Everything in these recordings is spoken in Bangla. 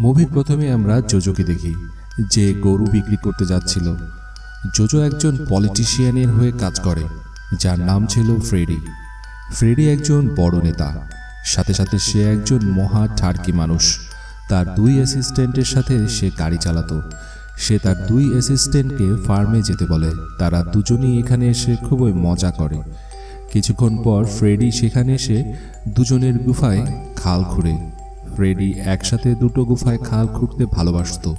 মুভির প্রথমে আমরা জোজোকে দেখি, যে গরু বিক্রি করতে যাচ্ছিল। জোজো একজন পলিটিশিয়ানের হয়ে কাজ করে, যার নাম ছিল ফ্রেডি। ফ্রেডি একজন বড় নেতা। সাথে সাথে সে একজন মহা ঠার্কি মানুষ। তার দুই অ্যাসিস্ট্যান্টের সাথে সে গাড়ি চালাতো। সে তার দুই অ্যাসিস্ট্যান্টকে ফার্মে যেতে বলে। তারা দুজনেই এখানে এসে খুবই মজা করে। কিছুক্ষণ পর ফ্রেডি সেখানে এসে দুজনের গুফায় খাল খুঁড়ে ফ্রেডি একসাথে দুটো গুফায় খাল খুঁড়তে ভালোবাসতো।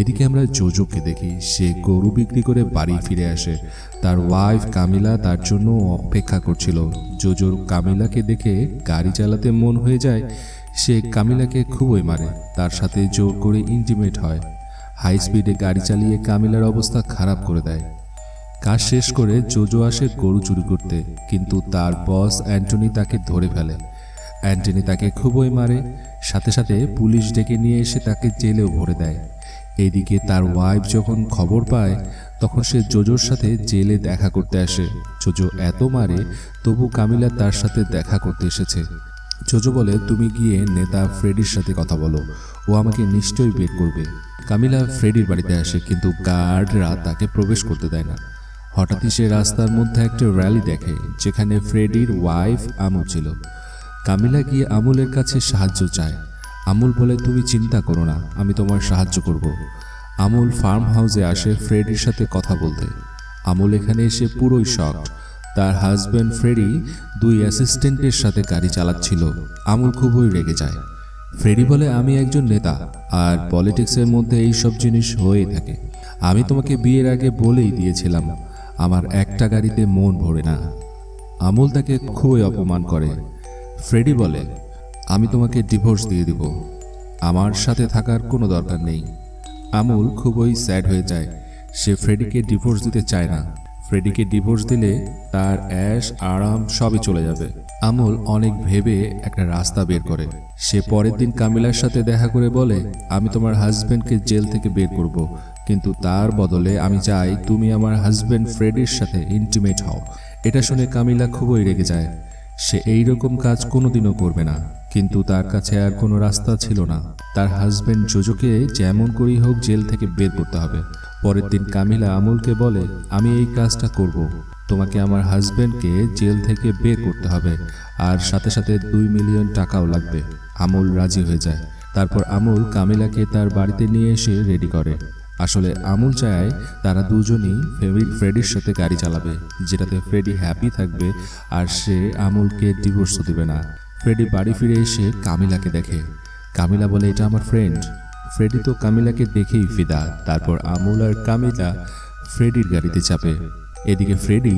এদিকে আমরা জোজোকে দেখি, সে গরু বিক্রি করে বাড়ি ফিরে আসে। তার ওয়াইফ কামিলা তার জন্য অপেক্ষা করছিল। জোজোর কামিলাকে দেখে গাড়ি চালাতে মন হয়ে যায়। সে কামিলাকে খুবই মারে, তার সাথে জোর করে ইন্টিমেট হয়। হাই স্পিডে গাড়ি চালিয়ে কামিলার অবস্থা খারাপ করে দেয়। কাজ শেষ করে জোজো আসে গরু চুরি করতে, কিন্তু তার বস অ্যান্টনি তাকে ধরে ফেলে। অ্যান্টনি তাকে খুবই মারে, সাথে সাথে পুলিশ ডেকে নিয়ে এসে তাকে জেলেও ভরে দেয়। এইদিকে তার ওয়াইফ যখন খবর পায়, তখন সে জোজোর সাথে জেলে দেখা করতে আসে। জোজো এত মারে, তবু কামিলা তার সাথে দেখা করতে এসেছে। জোজো বলে, তুমি গিয়ে নেতা ফ্রেডির সাথে কথা বলো, ও আমাকে নিশ্চয়ই বের করবে। কামিলা ফ্রেডির বাড়িতে আসে, কিন্তু গার্ডরা তাকে প্রবেশ করতে দেয় না। হঠাৎই সে রাস্তার মধ্যে একটা র্যালি দেখে, যেখানে ফ্রেডির ওয়াইফ আমুল ছিল। কামিলা গিয়ে আমুলের কাছে সাহায্য চায়। আমুল বলে, তুমি চিন্তা করো না, আমি তোমার সাহায্য করব। আমুল ফার্ম হাউসে আসে ফ্রেডির সাথে কথা বলতে। আমুল এখানে এসে পুরোই শক তার হাজব্যান্ড ফ্রেডি দুই অ্যাসিস্ট্যান্টের সাথে গাড়ি চালাচ্ছিল। আমুল খুবই রেগে যায়। ফ্রেডি বলে, আমি একজন নেতা, আর পলিটিক্সের মধ্যে এই সব জিনিস হয়ে থাকে। আমি তোমাকে বিয়ের আগে বলেই দিয়েছিলাম, আমার একটা গাড়িতে মন ভরে না। আমুল তাকে খুবই অপমান করে। ফ্রেডি বলে, আমি তোমাকে ডিভোর্স দিয়ে দিব। আমার সাথে থাকার কোনো দরকার নেই। আমুল খুবই স্যাড হয়ে যায়। সে ফ্রেডিকে ডিভোর্স দিতে চায় না। ফ্রেডিকে ডিভোর্স দিলে তার অ্যাশ আরাম সবই চলে যাবে। আমুল অনেক ভেবে একটা রাস্তা বের করে। সে পরের দিন কামিলার সাথে দেখা করে বলে, আমি তোমার হাজব্যান্ডকে জেল থেকে বের করব, কিন্তু তার বদলে আমি চাই তুমি আমার হাজব্যান্ড ফ্রেডির সাথে ইন্টিমেট হও। এটা শুনে কামিলা খুবই রেগে যায়। সে এই রকম কাজ কোনোদিনও করবে না। কিন্তু তার কাছে আর কোনো রাস্তা ছিল না। তার হাজবেন্ড জোজোকে যেমন করেই হোক জেল থেকে বের করতে হবে। পরের দিন কামিলা আমুলকে বলে, আমি এই কাজটা করব। তোমাকে আমার হাজবেন্ডকে জেল থেকে বের করতে হবে। আর সাথে সাথে দুই মিলিয়ন টাকাও লাগবে। আমুল রাজি হয়ে যায়। তারপর আমুল কামিলাকে তার বাড়িতে নিয়ে এসে রেডি করে। আসলে আমুল চায় তারা দুজনেই ফ্রেডির সাথে গাড়ি চালাবে, যেটাতে ফ্রেডি হ্যাপি থাকবে আর সে আমুলকে ডিভোর্সও দেবে না। ফ্রেডি বাড়ি ফিরে এসে কামিলাকে দেখে। কামিলা বলে, এটা আমার ফ্রেন্ড ফ্রেডি তো কামিলাকে দেখেই ফিদা। তারপর আমুল আর কামিলা ফ্রেডির গাড়িতে চাপে। এদিকে ফ্রেডি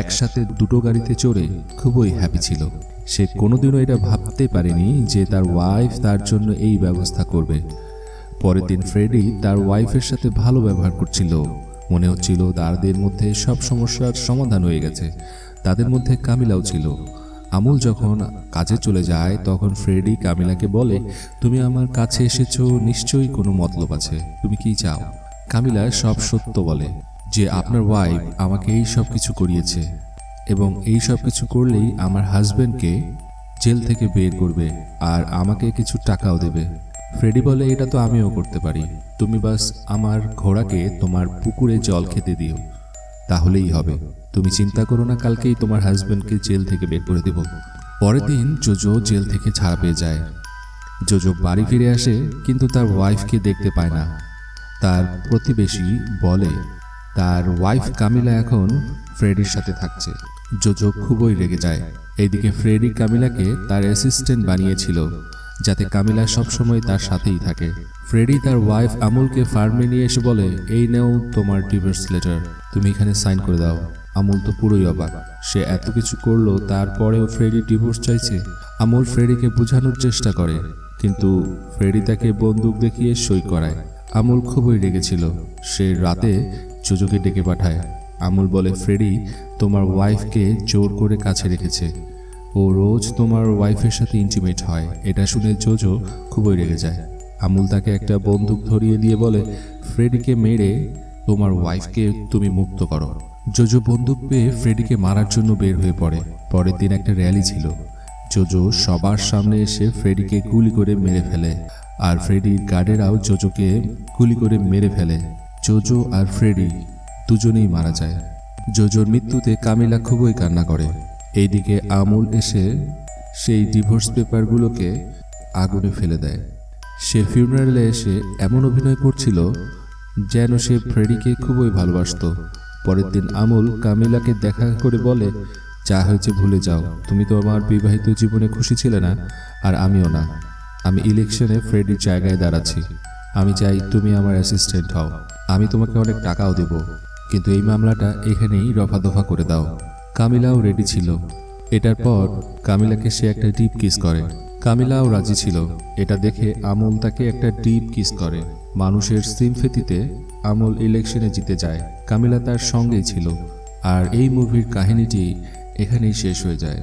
একসাথে দুটো গাড়িতে চড়ে খুবই হ্যাপি ছিল। সে কোনোদিনও এটা ভাবতে পারেনি যে তার ওয়াইফ তার জন্য এই ব্যবস্থা করবে। পরের দিন ফ্রেডি তার ওয়াইফের সাথে ভালো ব্যবহার করছিল। মনে হচ্ছিল তাদের মধ্যে সব সমস্যার সমাধান হয়ে গেছে। তাদের মধ্যে কামিলাও ছিল। আমুল যখন কাজে চলে যায় তখন ফ্রেডি কামিলাকে বলে তুমি আমার কাছে এসেছ নিশ্চয়ই কোনো মতলব আছে। তুমি কি চাও? কামিলা সব সত্য বলে যে আপনার ওয়াইফ আমাকে এই সব কিছু করিয়েছে এবং এই সব কিছু করলেই আমার হাজবেন্ডকে জেল থেকে বের করবে আর আমাকে কিছু টাকাও দেবে। ফ্রেডি বলে, এটা তো আমিও করতে পারি। তুমি বাস আমার ঘোড়াকে তোমার পুকুরে জল খেতে দিও। তাহলেই হবে। তুমি চিন্তা করো না, কালকেই তোমার হাজবেন্ডকে জেল থেকে বের করে দেব। পরের দিন জোজো জেল থেকে ছাড়া পেয়ে যায়। জোজো বাড়ি ফিরে আসে, কিন্তু তার ওয়াইফকে দেখতে পায় না। তার প্রতিবেশী বলে, তার ওয়াইফ কামিলা এখন ফ্রেডির সাথে থাকছে। জোজো খুবই রেগে যায়। এইদিকে ফ্রেডি কামিলাকে তার অ্যাসিস্ট্যান্ট বানিয়েছিল। যাতে কামিলা সবসময় তার সাথেই থাকে। ফ্রেডি তার ওয়াইফ আমুলকে ফার্মে নিয়ে এসে বলে, এই নেও তোমার ডিভোর্স লেটার তুমি এখানে সাইন করে দাও। আমুল তো পুরোই অবাক। সে এত কিছু করল, তারপরেও ফ্রেডি ডিভোর্স চাইছে। আমুল ফ্রেডিকে বোঝানোর চেষ্টা করে, কিন্তু ফ্রেডি তাকে বন্দুক দেখিয়ে সই করায়। আমুল খুবই রেগেছিল। সে রাতে জোজোকে ডেকে পাঠায়। আমুল বলে, ফ্রেডি, তোমার ওয়াইফকে জোর করে কাছে রেখেছে। ও রোজ তোমার ওয়াইফের সাথে ইন্টিমেট হয়। এটা শুনে জোজো খুবই রেগে যায়। আমুল তাকে একটা বন্দুক ধরিয়ে দিয়ে বলে, ফ্রেডিকে মেরে তোমার ওয়াইফকে তুমি মুক্ত করো। জোজো বন্দুক পেয়ে ফ্রেডিকে মারার জন্য বের হয়ে পড়ে। পরের দিন একটা র্যালি ছিল। জোজো সবার সামনে এসে ফ্রেডিকে গুলি করে মেরে ফেলে আর ফ্রেডির গার্ডেরাও জোজোকে গুলি করে মেরে ফেলে। জোজো আর ফ্রেডি দুজনেই মারা যায়। জোজোর মৃত্যুতে কামিলা খুবই কান্না করে। এইদিকে আমুল এসে সেই ডিভোর্স পেপারগুলোকে আগুনে ফেলে দেয়। সে ফিউনারেলে এসে এমন অভিনয় করছিল যেন সে ফ্রেডিকে খুবই ভালোবাসতো। পরের দিন আমুল কামিলাকে দেখা করে বলে, যা হয়েছে ভুলে যাও। তুমি তো আমার বিবাহিত জীবনে খুশি ছিলে না, আর আমিও না। আমি ইলেকশনে ফ্রেডির জায়গায় দাঁড়াচ্ছি। আমি চাই তুমি আমার অ্যাসিস্ট্যান্ট হও। আমি তোমাকে অনেক টাকাও দেব। কিন্তু এই মামলাটা এখানেই রফা দফা করে দাও। কামিলাও রেডি ছিল। এটার পর কামিলাকে সে একটা ডিপ কিস করে। কামিলাও রাজি ছিল। এটা দেখে আমল তাকে একটা ডিপ কিস করে। মানুষের সিমফেতিতে আমল ইলেকশনে জিতে যায়। কামিলা তার সঙ্গেই ছিল। আর এই মুভির কাহিনীটি এখানেই শেষ হয়ে যায়।